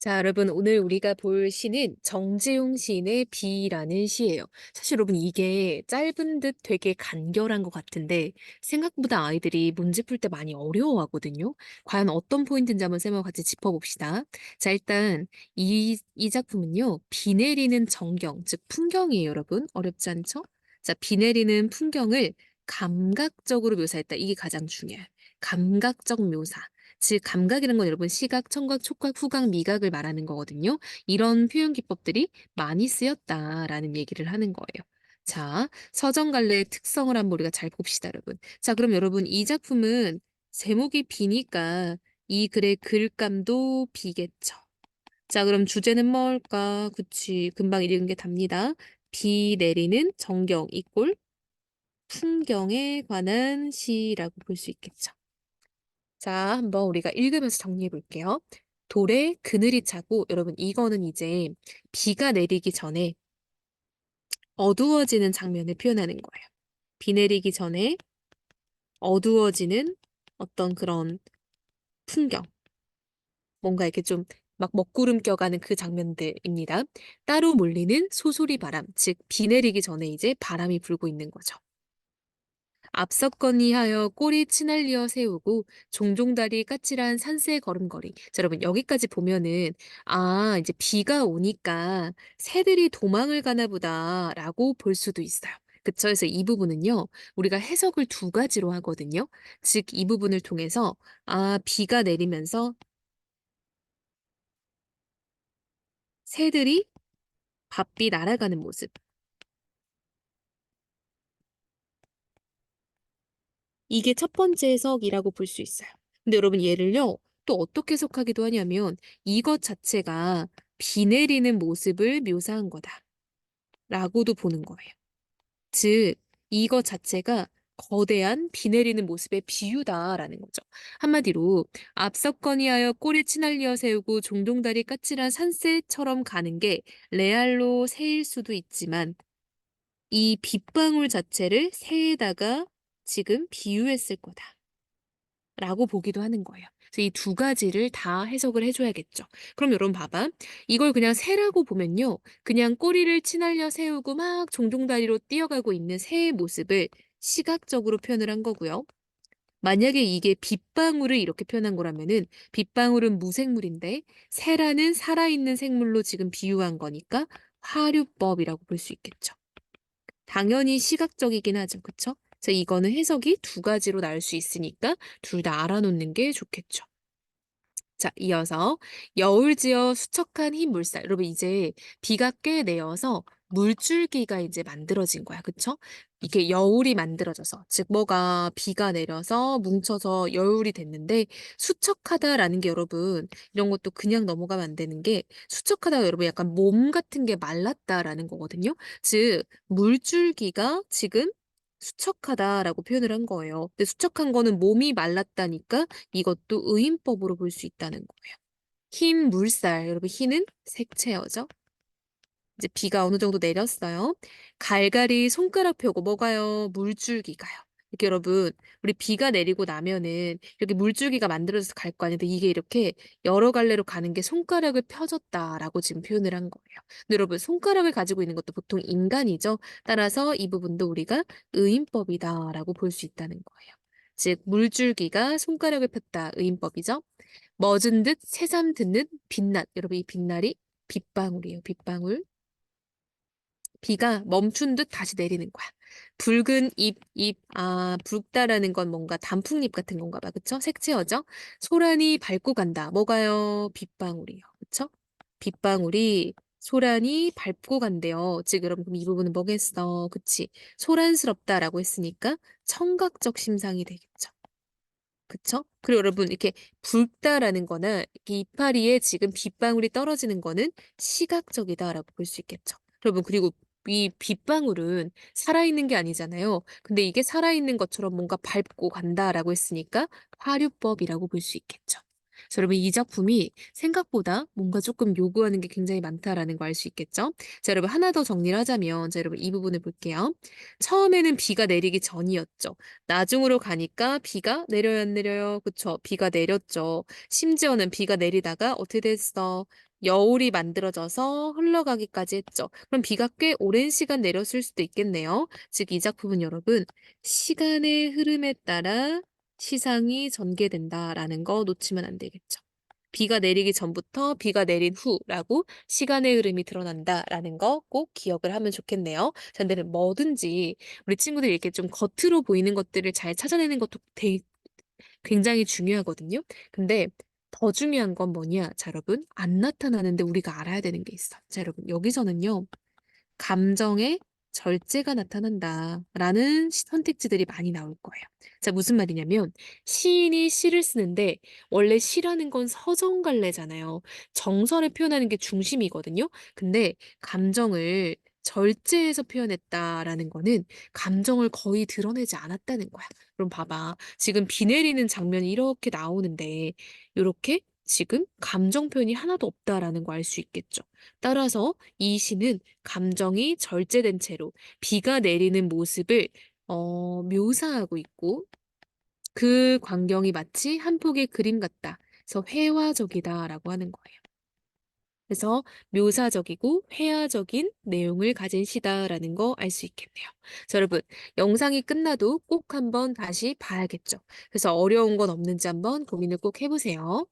자, 여러분, 오늘 우리가 볼 시는 정재용 시인의 비라는 시예요. 사실 여러분, 이게 짧은 듯 되게 간결한 것 같은데, 생각보다 아이들이 문제 풀 때 많이 어려워하거든요. 과연 어떤 포인트인지 한번 쌤하고 같이 짚어봅시다. 자, 일단, 이, 이 작품은요, 비 내리는 정경, 즉, 풍경이에요, 여러분. 어렵지 않죠? 자, 비 내리는 풍경을 감각적으로 묘사했다. 이게 가장 중요해요. 감각적 묘사. 즉 감각이라는 건 여러분 시각, 청각, 촉각, 후각, 미각을 말하는 거거든요. 이런 표현 기법들이 많이 쓰였다라는 얘기를 하는 거예요. 자, 서정갈래의 특성을 한번 우리가 잘 봅시다, 여러분. 자, 그럼 여러분 이 작품은 제목이 비니까 이 글의 글감도 비겠죠. 자, 그럼 주제는 뭘까? 그치, 금방 읽은 게 답니다. 비 내리는 정경 이꼴 풍경에 관한 시라고 볼 수 있겠죠. 자, 한번 우리가 읽으면서 정리해 볼게요. 돌에 그늘이 차고, 여러분, 이거는 이제 비가 내리기 전에 어두워지는 장면을 표현하는 거예요. 비 내리기 전에 어두워지는 어떤 그런 풍경. 뭔가 이렇게 좀 막 먹구름 껴가는 그 장면들입니다. 따로 몰리는 소소리 바람, 즉, 비 내리기 전에 이제 바람이 불고 있는 거죠. 앞섰거니 하여 꼬리 치날리어 세우고 종종 다리 까칠한 산새 걸음걸이. 자, 여러분 여기까지 보면은 아 이제 비가 오니까 새들이 도망을 가나 보다라고 볼 수도 있어요. 그쵸? 그래서 이 부분은요 우리가 해석을 두 가지로 하거든요. 즉 이 부분을 통해서 아 비가 내리면서 새들이 바삐 날아가는 모습. 이게 첫 번째 해석이라고 볼 수 있어요. 근데 여러분 얘를요, 또 어떻게 해석하기도 하냐면 이것 자체가 비 내리는 모습을 묘사한 거다. 라고도 보는 거예요. 즉, 이것 자체가 거대한 비 내리는 모습의 비유다라는 거죠. 한마디로 앞섰거니 하여 꼬리 치날리어 세우고 종종 다리 까칠한 산새처럼 가는 게 레알로 새일 수도 있지만 이 빗방울 자체를 새에다가 지금 비유했을 거다. 라고 보기도 하는 거예요. 그래서 이 두 가지를 다 해석을 해줘야겠죠. 그럼 여러분 봐봐. 이걸 그냥 새라고 보면요. 그냥 꼬리를 치날려 세우고 막 종종다리로 뛰어가고 있는 새의 모습을 시각적으로 표현을 한 거고요. 만약에 이게 빗방울을 이렇게 표현한 거라면은 빗방울은 무생물인데 새라는 살아있는 생물로 지금 비유한 거니까 화류법이라고 볼 수 있겠죠. 당연히 시각적이긴 하죠. 그쵸? 그래서 이거는 해석이 두 가지로 나올 수 있으니까 둘 다 알아놓는 게 좋겠죠. 자, 이어서 여울지어 수척한 흰 물살. 여러분 이제 비가 꽤 내어서 물줄기가 이제 만들어진 거야. 그쵸? 이게 여울이 만들어져서 즉 뭐가 비가 내려서 뭉쳐서 여울이 됐는데 수척하다라는 게 여러분 이런 것도 그냥 넘어가면 안 되는 게 수척하다가 여러분 약간 몸 같은 게 말랐다라는 거거든요. 즉 물줄기가 지금 수척하다라고 표현을 한 거예요. 근데 수척한 거는 몸이 말랐다니까 이것도 의인법으로 볼 수 있다는 거예요. 흰 물살, 여러분 흰은 색채어죠. 이제 비가 어느 정도 내렸어요. 갈갈이 손가락 펴고 뭐가요? 물줄기가요. 이렇게 여러분 우리 비가 내리고 나면은 이렇게 물줄기가 만들어져서 갈 거 아닌데 이게 이렇게 여러 갈래로 가는 게 손가락을 펴줬다라고 지금 표현을 한 거예요. 여러분 손가락을 가지고 있는 것도 보통 인간이죠. 따라서 이 부분도 우리가 의인법이다라고 볼 수 있다는 거예요. 즉 물줄기가 손가락을 폈다 의인법이죠. 멎은 듯 새삼 듣는 빛낮 여러분 이 빛날이 빗방울이에요. 빗방울. 비가 멈춘 듯 다시 내리는 거야. 붉은 잎, 잎, 아, 붉다라는 건 뭔가 단풍잎 같은 건가 봐. 그쵸? 색채어죠? 소란이 밟고 간다. 뭐가요? 빗방울이요. 그쵸? 빗방울이 소란이 밟고 간대요. 즉, 여러분, 그럼 이 부분은 뭐겠어? 그치? 소란스럽다라고 했으니까 청각적 심상이 되겠죠. 그쵸? 그리고 여러분, 이렇게 붉다라는 거는 이파리에 지금 빗방울이 떨어지는 거는 시각적이다라고 볼 수 있겠죠. 여러분, 그리고 이 빗방울은 살아있는 게 아니잖아요. 근데 이게 살아있는 것처럼 뭔가 밟고 간다라고 했으니까 화류법이라고 볼 수 있겠죠. 여러분 이 작품이 생각보다 뭔가 조금 요구하는 게 굉장히 많다라는 거 알 수 있겠죠. 자 여러분 하나 더 정리를 하자면 자 여러분 이 부분을 볼게요. 처음에는 비가 내리기 전이었죠. 나중으로 가니까 비가 내려요 안 내려요? 그쵸? 비가 내렸죠. 심지어는 비가 내리다가 어떻게 됐어? 여울이 만들어져서 흘러가기까지 했죠. 그럼 비가 꽤 오랜 시간 내렸을 수도 있겠네요. 즉, 이 작품은 여러분, 시간의 흐름에 따라 시상이 전개된다라는 거 놓치면 안 되겠죠. 비가 내리기 전부터 비가 내린 후라고 시간의 흐름이 드러난다라는 거 꼭 기억을 하면 좋겠네요. 자, 근데 뭐든지 우리 친구들이 이렇게 좀 겉으로 보이는 것들을 잘 찾아내는 것도 되게 굉장히 중요하거든요. 근데 더 중요한 건 뭐냐? 자, 여러분. 안 나타나는데 우리가 알아야 되는 게 있어. 자, 여러분. 여기서는요. 감정의 절제가 나타난다라는 시- 선택지들이 많이 나올 거예요. 자, 무슨 말이냐면 시인이 시를 쓰는데 원래 시라는 건 서정갈래잖아요. 정서를 표현하는 게 중심이거든요. 근데 감정을 절제해서 표현했다라는 거는 감정을 거의 드러내지 않았다는 거야. 그럼 봐봐. 지금 비 내리는 장면이 이렇게 나오는데 이렇게 지금 감정 표현이 하나도 없다라는 거 알 수 있겠죠. 따라서 이 시는 감정이 절제된 채로 비가 내리는 모습을 어, 묘사하고 있고 그 광경이 마치 한 폭의 그림 같다. 그래서 회화적이다라고 하는 거예요. 그래서 묘사적이고 회화적인 내용을 가진 시다라는 거 알 수 있겠네요. 자, 여러분, 영상이 끝나도 꼭 한번 다시 봐야겠죠. 그래서 어려운 건 없는지 한번 고민을 꼭 해보세요.